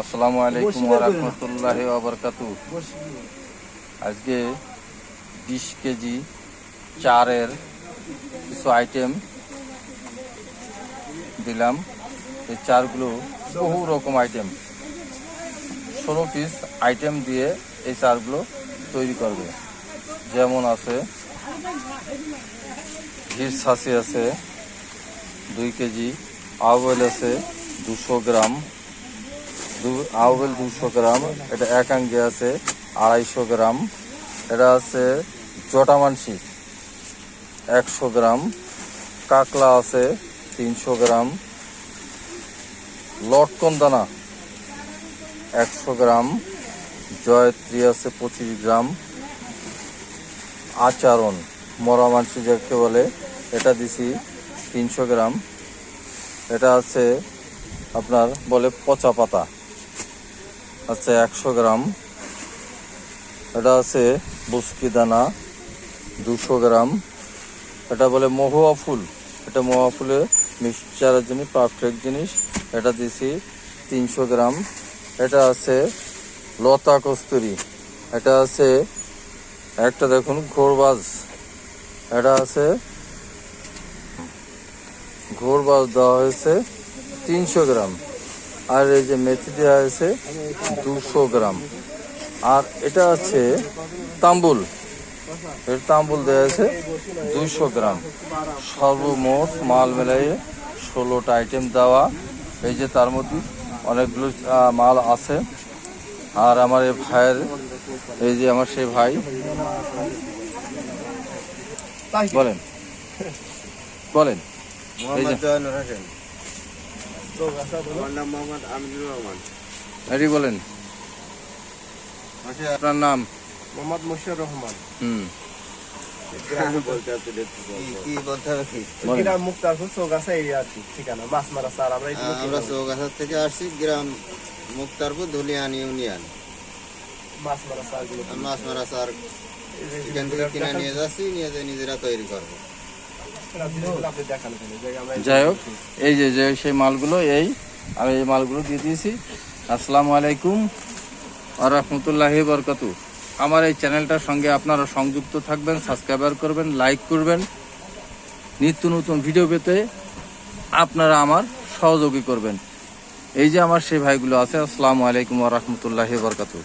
আসসালামু আলাইকুম রহমতুল্লাহ আবরকাতু আজকে বিশ কেজি চারের কিছু আইটেম দিলাম। এই চারগুলো বহু রকম আইটেম ষোলো পিস আইটেম দিয়ে এই চারগুলো তৈরি করবে। যেমন আছে ঘির ছাসি আছে দুই কেজি আওয়েল আছে দুশো গ্রাম। আউবেল দুশো গ্রাম, এটা এক আঙ্গে আছে আড়াইশো গ্রাম। এটা আছে জটা মানসি একশো গ্রাম। কাকলা আছে তিনশো গ্রাম। লটকন দানা, একশো গ্রাম। জয়ত্রী আছে পঁচিশ গ্রাম। আচরণ, মরা মানসি যাকে বলে, এটা দিছি তিনশো গ্রাম। এটা আছে আপনার বলে পচা পাতা। আছে একশো গ্রাম। এটা আছে বুসকি দানা দুশো গ্রাম। এটা বলে মহুয়া ফুল। এটা মহুয়া ফুলের মিক্সচারের জিনিস পারফেক্ট জিনিস। এটা দিছি তিনশো গ্রাম। এটা আছে লতা কস্তুরি। এটা আছে একটা দেখুন ঘোরবাজ। এটা আছে ঘোরবাজ দেওয়া হয়েছে তিনশো গ্রাম। আর এই যে মেথি দেওয়া হয়েছে দুশো গ্রাম। আর এটা আছে তাম্বুল। এর তাম্বুল দেওয়া আছে দুইশো গ্রাম। সর্বমোট মাল মেলাইয়ে ষোলোটা আইটেম দেওয়া। এই যে তার মধ্যে অনেকগুলো মাল আছে। আর আমার এই ভাইয়ের, এই যে আমার সেই ভাই। বলেন। বলেন। এই যে আমার নাম মোহাম্মদ আমিনুর রহমান। এটি বলেন। আচ্ছা আপনার নাম? মোহাম্মদ মুশিউর রহমান। হুম। বলতে হবে কি বলতে হবে কি? বলেন। গ্রাম মুক্তারপুর চৌগাছা এরিয়া আর কি ঠিকানা। মাছ মারা স্যার আমরা আমরা চৌগাছার থেকে আসছি গ্রাম মুক্তারপুর ধুলিয়ান ইউনিয়ন। মাছ মারা স্যার মাছ মারা সার এখান থেকে কিনে নিয়ে যাচ্ছি নিয়ে যেয়ে নিজেরা তৈরি করব। যাই হোক, এই যে যে সেই মালগুলো, এই, আমি এই মালগুলো দিয়ে দিয়েছি। আসসালামু আলাইকুম আর রহমতুল্লাহি বরকাতু। আমার এই চ্যানেলটার সঙ্গে আপনারা সংযুক্ত থাকবেন, সাবস্ক্রাইবার করবেন, লাইক করবেন। নিত্য নতুন ভিডিও পেতে আপনারা আমার সহযোগী করবেন। এই যে আমার সেই ভাইগুলো আছে, আসসালামু আলাইকুম রহমতুল্লাহি বরকাতু।